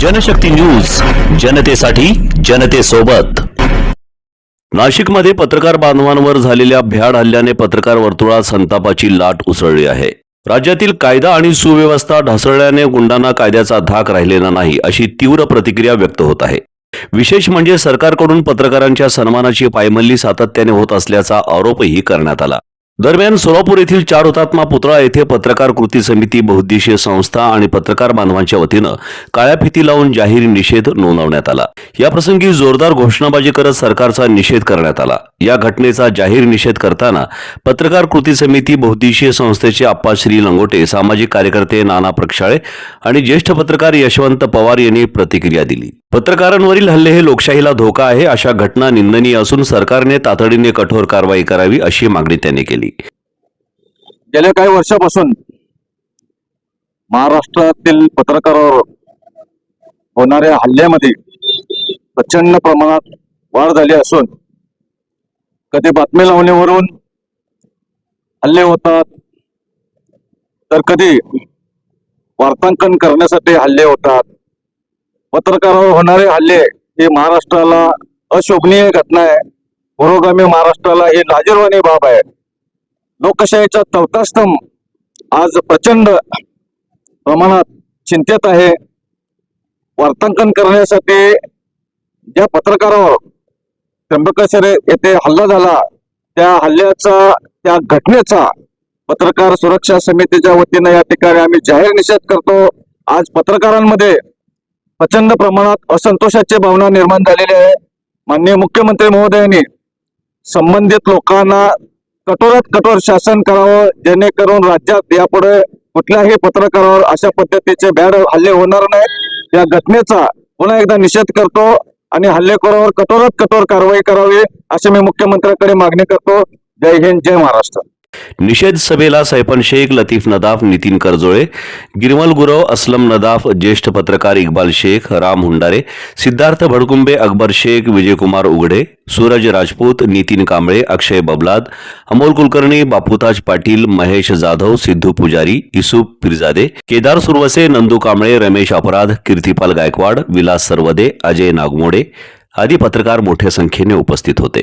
Janshakti news जनतेसाठी जनतेसोबत. नाशिकमध्ये पत्रकार बांधवांवर झालेल्या भ्याड हल्ल्याने पत्रकार वर्तुळात संतापाची लाट उसळली आहे. राज्यातील कायदा आणि सुव्यवस्था ढासळल्याने गुंडांना कायद्याचा धाक राहिलेला नाही अशी तीव्र प्रतिक्रिया व्यक्त होत आहे. विशेष म्हणजे सरकारकडून पत्रकारांच्या सन्मानाची पायमल्ली सातत्याने होत असल्याचा आरोपही करण्यात आला. दरम्यान सोलापूर येथील चार हुतात्मा पुतळा येथे पत्रकार कृती समिती बहुद्देशीय संस्था आणि पत्रकार बांधवांच्या वतीनं काळ्या फिती लावून जाहीर निषेध नोंदवण्यात आला. या प्रसंगी जोरदार घोषणाबाजी करत सरकारचा निषेध करण्यात आला. या घटनेचा जाहीर निषेध करताना पत्रकार कृती समिती बहुद्देशीय संस्थेचे आप्पाश्री लंगोटे सामाजिक कार्यकर्ते नाना प्रक्षाळे आणि ज्येष्ठ पत्रकार यशवंत पवार यांनी प्रतिक्रिया दिली. पत्रकारांवरील हल्ले हे लोकशाहीला धोका आहे अशा घटना निंदनीय असून सरकारने तातडीने कठोर कारवाई करावी अशी मागणी त्यांनी केली. गेल्या काही वर्षापासून महाराष्ट्रातील पत्रकारावर होणाऱ्या हल्ल्यामध्ये प्रचंड प्रमाणात वाढ झाली असून कधी बातमी लावण्यावरून हल्ले होतात तर कधी वार्तांकन करण्यासाठी हल्ले होतात. पत्रकारावर होणारे हल्ले हे महाराष्ट्राला अशोभनीय घटना आहे. पुरोगामी महाराष्ट्राला ही लाजीरवाणी बाब आहे. लोकशाहीचा चौथा स्तंभ आज प्रचंड प्रमाणात चिंतेत आहे. वार्तांकन करण्यासाठी ज्या पत्रकारावर त्र्यंबकेश्वर येथे हल्ला झाला त्या हल्ल्याचा त्या घटनेचा पत्रकार सुरक्षा समितीच्या वतीनं या ठिकाणी आम्ही जाहीर निषेध करतो. आज पत्रकारांमध्ये प्रचंड प्रमाणात असंतोषाची भावना निर्माण झालेली आहे. माननीय मुख्यमंत्री महोदयांनी संबंधित लोकांना कठोरात कठोर शासन करावं जेणेकरून राज्यात यापुढे कुठल्याही पत्रकारावर अशा पद्धतीचे बॅड हल्ले होणार नाहीत. या घटनेचा पुन्हा एकदा निषेध करतो आणि हल्लेखोरावर कठोरात कठोर कारवाई करावी अशी मी मुख्यमंत्र्यांकडे मागणी करतो. जय हिंद जय महाराष्ट्र. निषेध सभेला सैफन शेख लतीफ नदाफ नितीन करजोळे गिरमल गुरव असलम नदाफ ज्येष्ठ पत्रकार इक्बाल शेख राम हुंडारे सिद्धार्थ भडकुंबे अकबर शेख विजयकुमार उघडे सूरज राजपूत नितीन कांबळे अक्षय बबलाद अमोल कुलकर्णी बापूताज पाटील महेश जाधव सिद्धू पुजारी इसुफ पिरजादे केदार सुरवसे नंदू कांबळे रमेश अपराध कीर्तिपाल गायकवाड विलास सरवदे अजय नागमोडे आदी पत्रकार मोठ्या संख्येने उपस्थित होते.